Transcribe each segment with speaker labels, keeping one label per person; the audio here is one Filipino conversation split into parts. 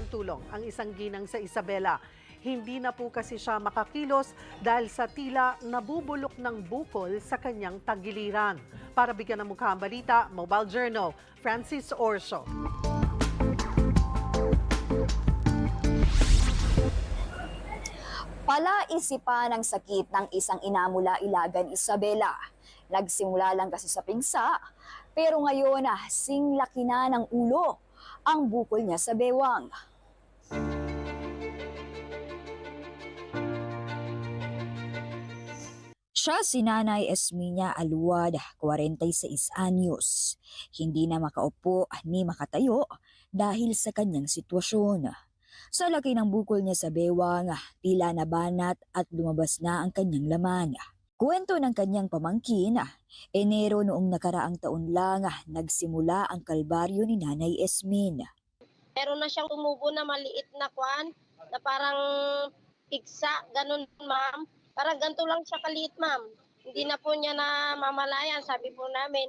Speaker 1: ng tulong ang isang ginang sa Isabela. Hindi na po kasi siya makakilos dahil sa tila nabubulok ng bukol sa kanyang tagiliran. Para bigyan ng mukha ang balita, Mobile Journal, Francis Orso.
Speaker 2: Palaisipan ng sakit ng isang ina mula Ilagan, Isabela. Nagsimula lang kasi sa pigsa, pero ngayon ah, sing laki na ng ulo ang bukol niya sa bewang. Siya si Nanay Esminya Aluad, 46 anyos. Hindi na makaupo ni makatayo dahil sa kanyang sitwasyon. Sa laki ng bukol niya sa bewang, tila nabanat at lumabas na ang kanyang laman. Kwento ng kanyang pamangkin, Enero noong nakaraang taon lang nagsimula ang kalbaryo ni Nanay Esmin.
Speaker 3: meron na siyang tumubo na maliit na kwan, na parang pigsa, ganun ma'am. Parang ganito lang siya kaliit ma'am. Hindi na po niya na mamalayan, sabi po namin.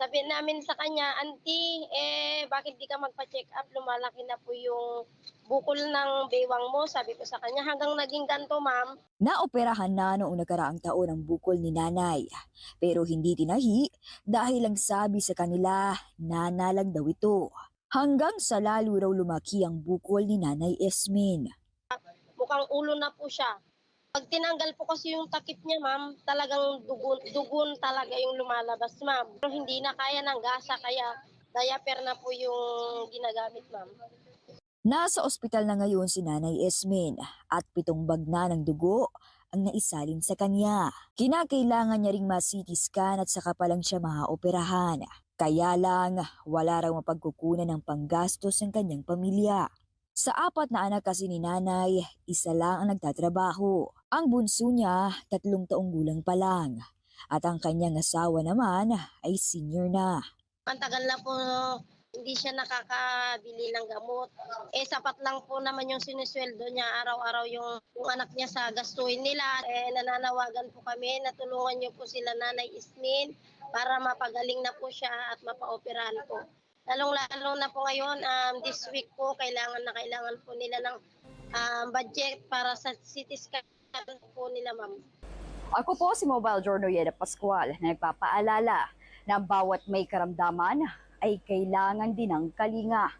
Speaker 3: Sabi namin sa kanya, Auntie, eh, bakit di ka magpa-check up? Lumalaki na po yung bukol ng bewang mo, sabi ko sa kanya. Hanggang naging ganito ma'am.
Speaker 2: Naoperahan na noong nakaraang taon ang bukol ni nanay. Pero hindi tinahi dahil ang sabi sa kanila, nana lang daw ito. Hanggang sa lalo raw lumaki ang bukol ni nanay Esmin.
Speaker 3: mukhang ulo na po siya. Pag tinanggal po kasi yung takip niya, ma'am, talagang dugon, dugon talaga yung lumalabas, ma'am. Pero hindi na kaya ng gasa, kaya diaper na po yung ginagamit, ma'am.
Speaker 2: Nasa ospital na ngayon si Nanay Esmin at pitong bag na ng dugo ang naisalin sa kanya. Kinakailangan niya ring ma-CT scan at saka pa lang siya maoperahan. Kaya lang, wala raw mapagkukunan ng panggastos ng kanyang pamilya. Sa apat na anak kasi ni nanay, isa lang ang nagtatrabaho. Ang bunso niya, tatlong taong gulang pa lang. At ang kanyang asawa naman ay senior na.
Speaker 3: Ang tagal na po hindi siya nakakabili ng gamot. Eh, sapat lang po naman yung sinisweldo niya. Araw-araw yung, yung anak niya sa gastuin nila. Eh, nananawagan po kami, natulungan niyo po sila Nanay Ismin para mapagaling na po siya at mapaoperahan po. Lalong-lalo na po ngayon, um, this week po, kailangan na kailangan po nila ng um, budget para sa CT scan po nila, ma'am.
Speaker 4: Ako po si Mobile Journal Yeda Pascual na nagpapaalala na bawat may karamdaman ay kailangan din ng kalinga.